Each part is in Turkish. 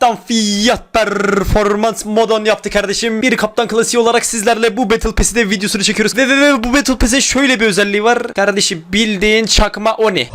Kaptan Fiyat Performans Modon yaptı kardeşim. Bir kaptan klasiği olarak sizlerle bu Battle Pass'i de videosunu çekiyoruz. Ve, ve, ve bu Battle Pass'e şöyle bir özelliği var. Kardeşim bildiğin çakma Oni.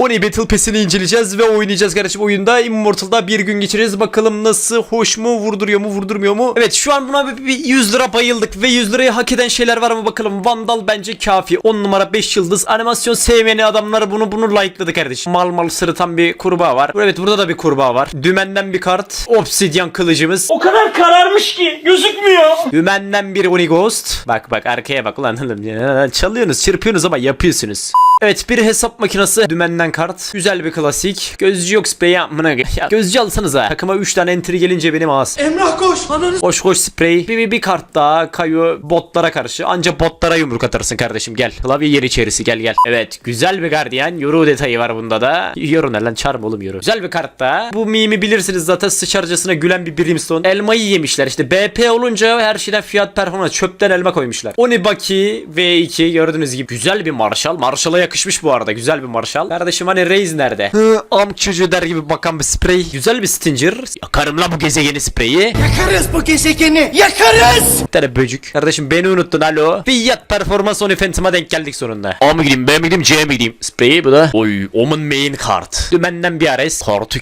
Oni Battle Pass'ini inceleyeceğiz ve oynayacağız kardeşim oyunda. Immortal'da bir gün geçireceğiz. Bakalım nasıl hoş mu vurduruyor mu vurdurmuyor mu? Evet şu an buna bir, bir 100 lira bayıldık ve 100 lirayı hak eden şeyler var mı bakalım. Vandal bence kafi. 10 numara 5 yıldız. Animasyon sevmeyeni adamlar bunu bunu likeladı kardeşim. Mal mal sırıtan bir kurbağa var. Evet burada da bir kurbağa var. Dümenden bir kart. Obsidian kılıcımız. O kadar kararmış ki gözükmüyor. Dümenden bir Oni Ghost. Bak bak arkaya bak ulan oğlum. Çalıyorsunuz çırpıyorsunuz ama yapıyorsunuz. Evet bir hesap makinesi dümenden kart. Güzel bir klasik. Gözcü yok sprey yapmına. Ya gözcü alsanız ha. Takıma 3 tane entry gelince benim ağız. Emrah koş. Ananı Koş koş sprey. Bir, bir, bir kart daha kayo botlara karşı. Anca botlara yumruk atarsın kardeşim gel. Klavye yer içerisi gel gel. Evet güzel bir gardiyan. Yoru detayı var bunda da. Yoru ne lan çarm oğlum yoru. Güzel bir kart daha. Bu mimi bilirsiniz zaten sıçarcasına gülen bir brimstone. Elmayı yemişler işte. BP olunca her şeyden fiyat performans. Çöpten elma koymuşlar. Onibaki V2 gördüğünüz gibi. Güzel bir marşal. Marşala yakışmış bu arada. Güzel bir marşal. Kardeşim hani Reis nerede? Hı, am çocuğu der gibi bakan bir sprey. Güzel bir stinger. Yakarım la bu gezegeni spreyi. Yakarız bu gezegeni. Yakarız. Bir tane böcük. Kardeşim beni unuttun alo. Fiyat performans on Phantom'a denk geldik sonunda. A mı gideyim B mi gideyim C mi gideyim? Spreyi bu da. Oy Omen main kart. Dümenden bir ares. Kartı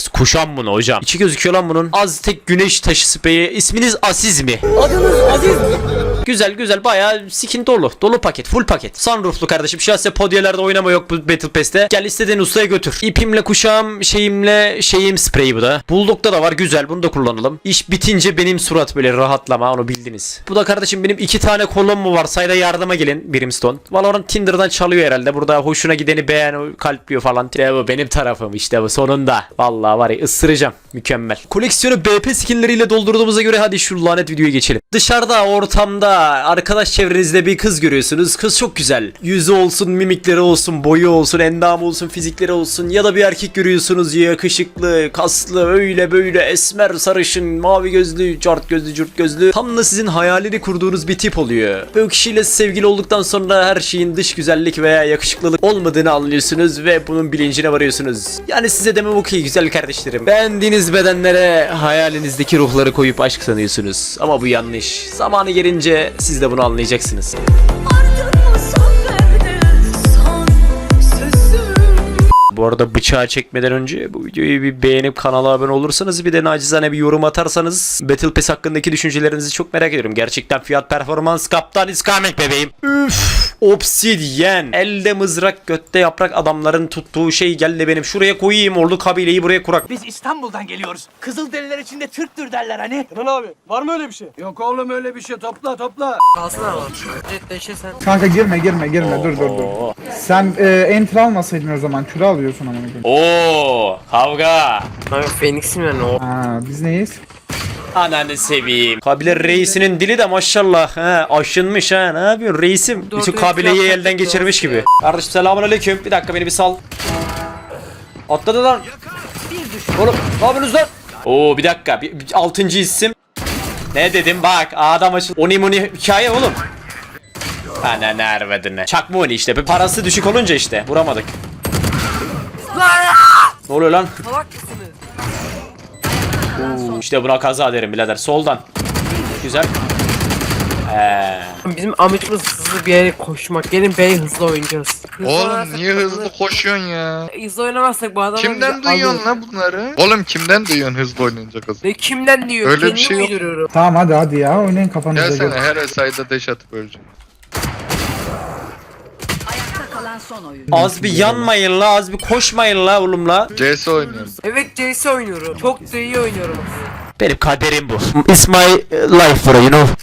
kes. Kuşan bunu hocam. İçi gözüküyor lan bunun. Aztek güneş taşı spreyi. İsminiz Asiz mi? Adınız Aziz. Güzel güzel bayağı skin dolu. Dolu paket. Full paket. Sunrooflu kardeşim. Şahsen podyelerde oynama yok bu Battle Pass'te. Gel istediğin ustaya götür. İpimle kuşağım şeyimle şeyim spreyi bu da. Bulldog'da da var güzel bunu da kullanalım. İş bitince benim surat böyle rahatlama onu bildiniz. Bu da kardeşim benim iki tane kolum mu var? Sayda yardıma gelin Brimstone. Valorant Tinder'dan çalıyor herhalde. Burada hoşuna gideni beğen kalpliyor falan. İşte bu benim tarafım işte bu sonunda. Vallahi var ya ısıracağım. Mükemmel. Koleksiyonu BP skinleriyle doldurduğumuza göre hadi şu lanet videoya geçelim. Dışarıda ortamda arkadaş çevrenizde bir kız görüyorsunuz. Kız çok güzel. Yüzü olsun, mimikleri olsun, boyu olsun, endamı olsun, fizikleri olsun ya da bir erkek görüyorsunuz yakışıklı, kaslı, öyle böyle esmer, sarışın, mavi gözlü, cart gözlü, cürt gözlü. Tam da sizin hayalini kurduğunuz bir tip oluyor. Ve o kişiyle sevgili olduktan sonra her şeyin dış güzellik veya yakışıklılık olmadığını anlıyorsunuz ve bunun bilincine varıyorsunuz. Yani size demem o ki güzel kardeşlerim. Beğendiğiniz bedenlere hayalinizdeki ruhları koyup aşk sanıyorsunuz. Ama bu yanlış. Zamanı gelince siz de bunu anlayacaksınız. Bu arada bıçağı çekmeden önce bu videoyu bir beğenip kanala abone olursanız bir de nacizane bir yorum atarsanız Battle Pass hakkındaki düşüncelerinizi çok merak ediyorum. Gerçekten fiyat performans kaptan is coming bebeğim. Üf. Obsidyen. Elde mızrak götte yaprak adamların tuttuğu şey geldi benim. Şuraya koyayım ordu kabileyi buraya kurak. Biz İstanbul'dan geliyoruz. Kızılderililer içinde Türktür derler hani. Kenan abi var mı öyle bir şey? Yok oğlum öyle bir şey topla topla. Kanka girme girme girme dur dur dur. Sen e, enter almasaydın o zaman küre alıyorsun ama. Oo, kavga. Abi Phoenix'im yani o. Aa biz neyiz? Ananı seveyim. Kabile reisinin dili de maşallah ha aşınmış ha. Ne yapıyorsun reisim? Doğru, Bütün kabileyi doğru, elden doğru. geçirmiş gibi. Kardeşim selamun aleyküm. Bir dakika beni bir sal. Atladı lan. Oğlum ne yapıyorsunuz lan? Oo bir dakika. Bir, bir, altıncı isim. Ne dedim bak adam açıl. Oni muni hikaye oğlum. Ana nervedine. Çakma oni işte. Bir parası düşük olunca işte. Vuramadık. Ne oluyor lan? Salak mısınız? Oo, işte buna kaza derim birader. Soldan. Güzel. Eee. Bizim amacımız hızlı bir yere koşmak. Gelin B'ye hızlı oynayacağız. Oğlum niye hızlı koşuyorsun ya? Hızlı oynamazsak bu adamlar Kimden bizi duyuyorsun alır. lan bunları? Oğlum kimden duyuyorsun hızlı oynayınca kız? Ne kimden diyor? Öyle bir Kendimi şey yok. uyduruyorum. Tamam hadi hadi ya oynayın kafanıza Gelsene göre. her sayıda deş atıp öleceğim. Ayakta kalan son oyun Az bir yanmayın la, az bir koşmayın la oğlum la. CS oynuyorum. Evet CS oynuyorum. Çok da iyi oynuyorum. Benim kaderim bu. It's my life bro, you know.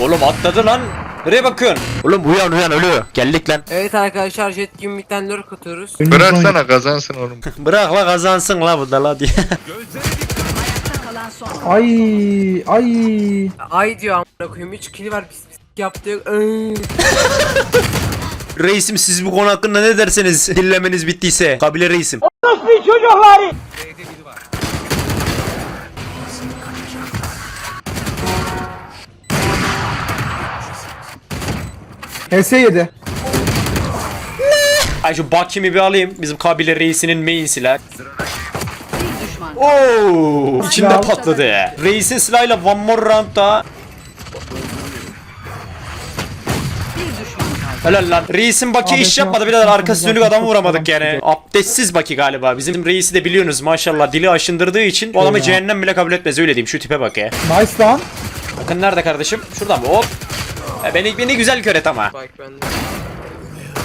Oğlum atladı lan. Nereye bakıyorsun? Oğlum uyan uyan ölüyor. Geldik lan. Evet arkadaşlar jet gimmickten lurk atıyoruz. Bıraksana kazansın oğlum. Bırak la kazansın la bu da la diye. Ayakta kalan son oyun Ay ay. Ay diyor amına koyayım 3 kill var pis pis yaptı. Iıı. reisim siz bu konu hakkında ne derseniz dinlemeniz bittiyse. Kabile reisim. Bir çocukları. HS yedi. Ay şu Bakim'i bir alayım. Bizim kabile reisinin main silah. Oo, içinde Silah. patladı. Reis'in silahıyla one more round daha. Helal lan. Reis'in Baki iş yapmadı ya, birader. çok Arkası dönük adamı çok vuramadık yani. Abdestsiz Baki galiba. Bizim Reis'i de biliyorsunuz maşallah. Dili aşındırdığı için bu adamı ya. cehennem bile kabul etmez öyle diyeyim. Şu tipe bak ya. Nice lan. Bakın nerede kardeşim? Şuradan mı? Hop. E, beni, beni güzel kör et ama. Bak ben de.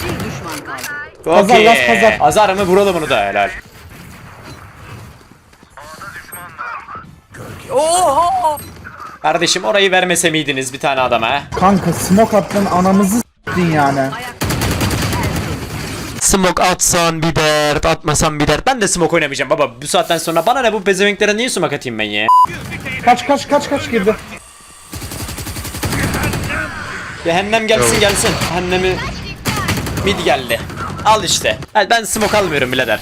Bir düşman kaldı. Pazar, last pazar. Azar mı vuralım bunu da helal. Oha! Kardeşim orayı vermese miydiniz bir tane adama? Kanka smoke attın anamızı s**tin yani. Smoke atsan bir dert, atmasan bir dert. Ben de smoke oynamayacağım baba. Bu saatten sonra bana ne bu pezevenklere niye smoke atayım ben ya? Kaç kaç kaç kaç girdi. Cehennem gelsin gelsin. Cehennemi mid geldi. Al işte. Hadi ben smoke almıyorum birader.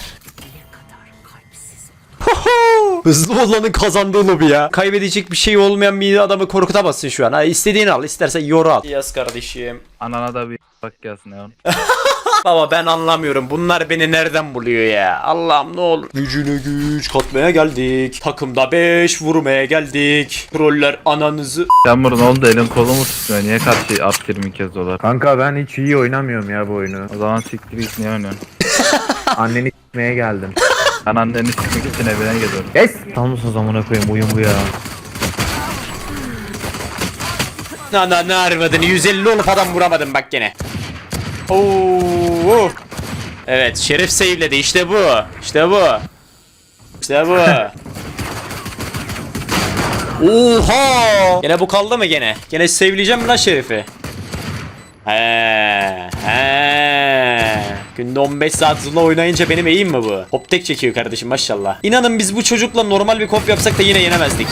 Hızlı olanın kazandığı lobi ya. Kaybedecek bir şey olmayan bir adamı korkutamazsın şu an. Ha, istediğini al, istersen yoru al. Yaz kardeşim. Anana da bir bak gelsin ya. Baba ben anlamıyorum. Bunlar beni nereden buluyor ya? Allah'ım ne olur. Gücüne güç katmaya geldik. Takımda 5 vurmaya geldik. Troller ananızı. Yağmur ne oldu elin kolu mu tutmuyor? Niye karşı at 20 kez dolar? Kanka ben hiç iyi oynamıyorum ya bu oyunu. O zaman siktir git niye oynuyorsun? Anneni s**meye geldim. Ben anneni sikmek için evine gidiyorum. Yes! Tam mısın zamana koyayım oyun bu ya. Na na ne arvadın 150 olup adam vuramadım bak gene. Oo. Evet Şerif save'ledi işte bu. İşte bu. İşte bu. Oha! Gene bu kaldı mı gene? Gene save'leyeceğim mi lan Şerif'i? He, he. Günde 15 saat zula oynayınca benim eğim mi bu? Hop tek çekiyor kardeşim maşallah. İnanın biz bu çocukla normal bir kop yapsak da yine yenemezdik.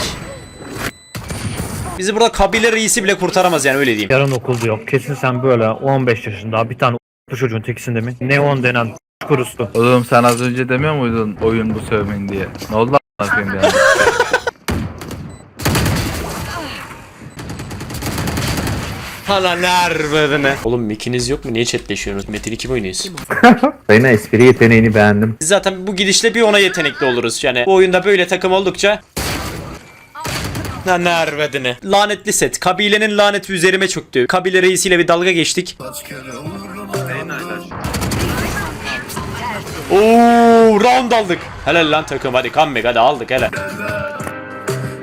Bizi burada kabile reisi bile kurtaramaz yani öyle diyeyim. Yarın okulda yok. Kesin sen böyle 15 yaşında bir tane bu çocuğun tekisinde mi? Neon denen kurustu. Oğlum sen az önce demiyor muydun oyun bu sövmeyin diye? Ne oldu lan Hala nerede Oğlum mikiniz yok mu? Niye chatleşiyorsunuz? Metin 2 mi oynuyoruz? Reyna espri yeteneğini beğendim. Biz zaten bu gidişle bir ona yetenekli oluruz. Yani bu oyunda böyle takım oldukça Lan nervedini. Lanetli set. Kabilenin laneti üzerime çöktü. Kabile reisiyle bir dalga geçtik. Oo, round aldık. Helal lan takım hadi comeback hadi aldık hele.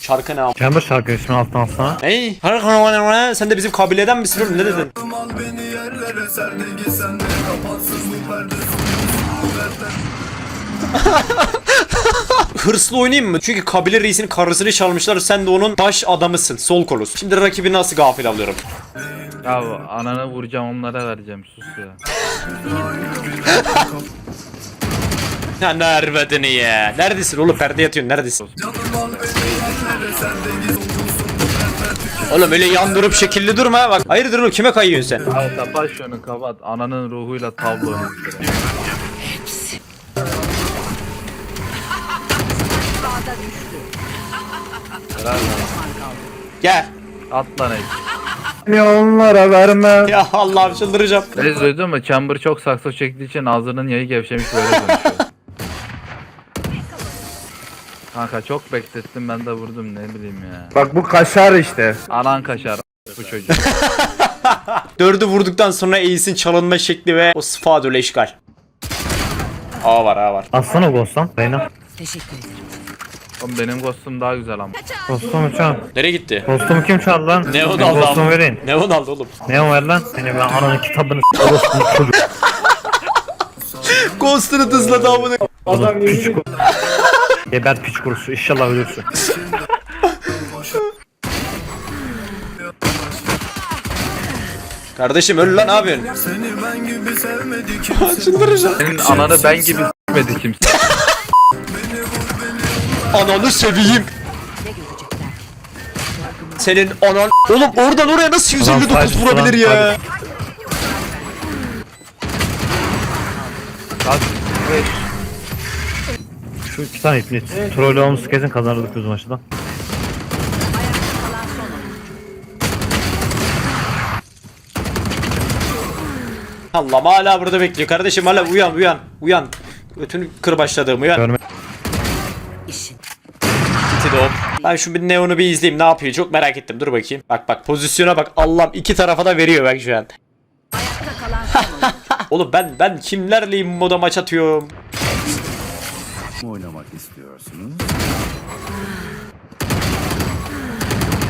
Şarkı ne Chamber şarkı ismini alttan alsana. Hey, sen de bizim kabileden misin oğlum ne dedin? Hırslı oynayayım mı? Çünkü kabile reisinin karısını çalmışlar. Sen de onun baş adamısın. Sol kolus. Şimdi rakibi nasıl gafil alıyorum? Ya ananı vuracağım onlara vereceğim sus ya. Ya nervedini ya. Neredesin oğlum? Perde yatıyorsun. Neredesin? Oğlum öyle yan durup şekilli durma bak. Hayırdır oğlum kime kayıyorsun sen? Ya kapat şunu kapat. Ananın ruhuyla tablo. Gel. At lan. Ne onlara verme. Ya Allah'ım çıldıracağım. Reis duydun mu? Chamber çok sakso çektiği için ağzının yayı gevşemiş böyle konuşuyor. Kanka çok beklettim ben de vurdum ne bileyim ya. Bak bu kaşar işte. Anan kaşar bu çocuk. Dördü vurduktan sonra Ace'in çalınma şekli ve o sıfa döle işgal. A var A var. Atsana Ghost'tan. Reyna. Teşekkür ederim. Oğlum benim ghostum daha güzel ama. Ghost'umu çal. Nereye gitti? Ghost'umu kim çaldı lan? Neon Ben aldı Ghost'umu ama. vereyim. Neon aldı oğlum. Neon ver lan. Seni ben ananın kitabını s*** Ghost'unu tızladı amına. Adam kurusu. Geber piç kurusu. İnşallah ölürsün. Kardeşim öl lan ne yapıyorsun? Çıldıracağım. Senin ananı ben gibi s**medi kimse. Ananı seveyim. Ne görecekler? Senin anan... Oğlum oradan oraya nasıl 159 Adam sadece vurabilir falan ya? Kaç? Şu iki tane ipni. Troll olmuş kesin kazanırdık biz son oyuncu. Allah'ım hala burada bekliyor. Kardeşim hala uyan uyan. Uyan. Götünü kır başladığım uyan. Görme-. Ben şu bir Neon'u bir izleyeyim ne yapıyor çok merak ettim dur bakayım. Bak bak pozisyona bak Allah'ım iki tarafa da veriyor bak şu an. Oğlum ben ben kimlerle immoda maç atıyorum.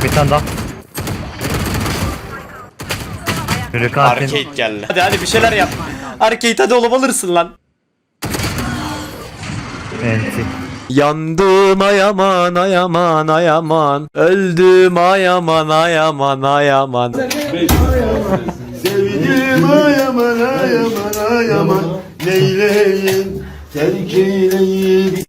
Bir tane daha. Kanka. Arcade geldi. Hadi hadi bir şeyler yap. Arcade hadi oğlum alırsın lan. Enti. Yandım ayaman ayaman ayaman Öldüm ayaman ayaman ayaman Sevdim ayaman ayaman ayaman Neyleyim terk eyleyim